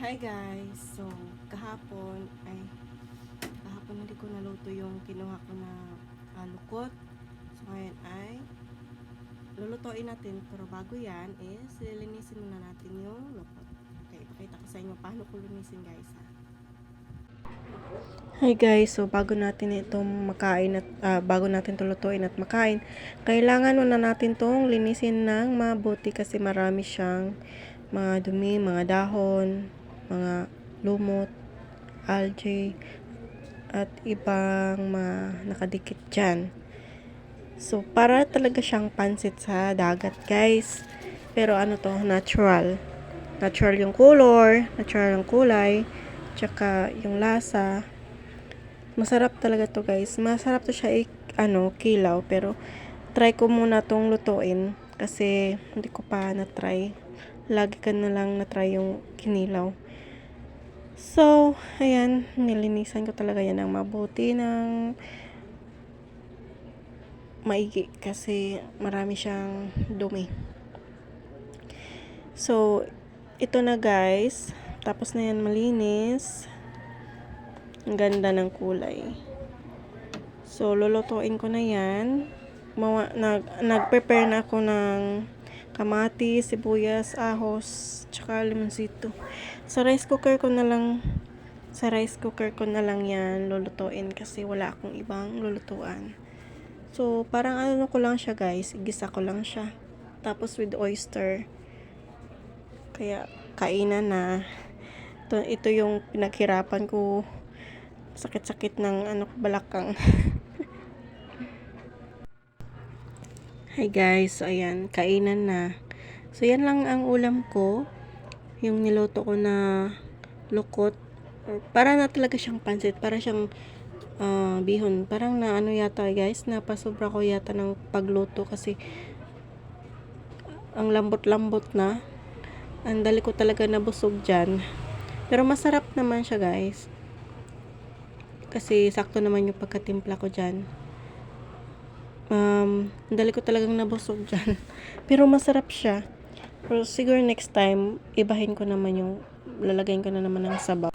Hi guys! So, kahapon ay kahapon hindi ko naluto yung kinuha ko na ah, lukot. So, ngayon ay lulutuin natin. Pero bago yan is lilinisin muna natin yung lukot. Okay, pakita ko sa inyo paano ko linisin guys ha. Hi guys, so bago natin itong makain at ah, bago natin ito lutuin at makain, kailangan muna natin itong linisin ng mabuti kasi marami siyang mga dumi, mga dahon, mga lumot, algae, at ibang mga nakadikit dyan. So, para talaga siyang pansit sa dagat, guys. Pero ano to, natural. Natural yung color, natural yung kulay, tsaka yung lasa. Masarap talaga to, guys. Masarap to siya ik, ano, kilaw, pero try ko muna tong lutuin kasi hindi ko pa na-try. Lagi ka na lang na-try yung kinilaw. So, ayan, nilinisan ko talaga yan ng mabuti ng maigi kasi marami siyang dumi. So, ito na guys. Tapos na yan malinis. Ang ganda ng kulay. So, lulutuin ko na yan. Mawa, nag, nag-prepare na ako ng kamatis, sibuyas, ahos, tsaka limonsito. Sa rice cooker ko na lang sa rice cooker ko na lang yan lulutuin kasi wala akong ibang lulutuan. So, parang ano ko lang siya guys, igisa ko lang siya. Tapos with oyster. Kaya, kainan na. Ito, ito yung pinaghirapan ko. Sakit-sakit ng ano, balakang. Hi guys, so ayan, kainan na. So, yan lang ang ulam ko. Yung niluto ko na lukot. Para na talaga siyang pansit. Para siyang ah, bihon. Parang na ano yata guys, napasobra ko yata ng pagluto kasi ang lambot-lambot na. Ang dali ko talaga nabusog dyan. Pero masarap naman siya guys. Kasi sakto naman yung pagkatimpla ko dyan. Um, dali ko talagang nabusog dyan. Pero masarap siya. Pero siguro next time, ibahin ko naman yung, lalagayin ko na naman ng sabaw.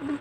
嗯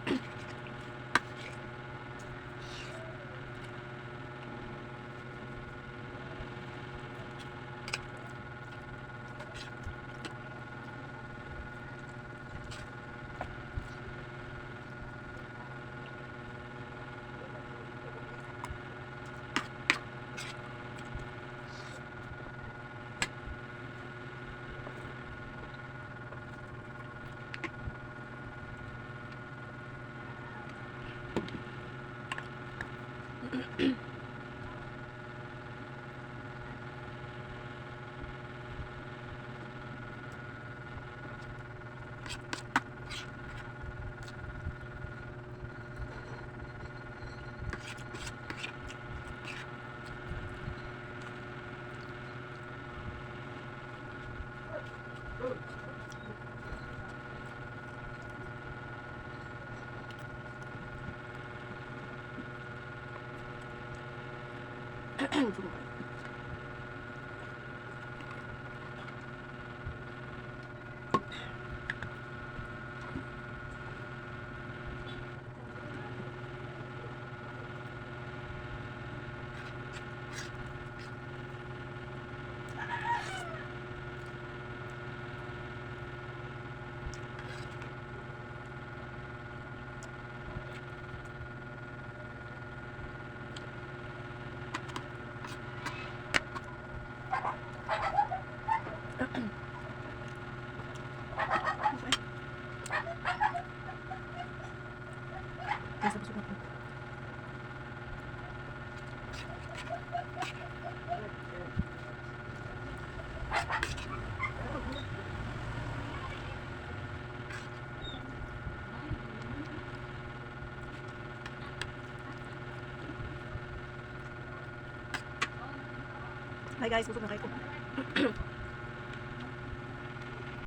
Good. 응, 들 어. Pasok sa kapit. Hi guys, gusto na kayo ko.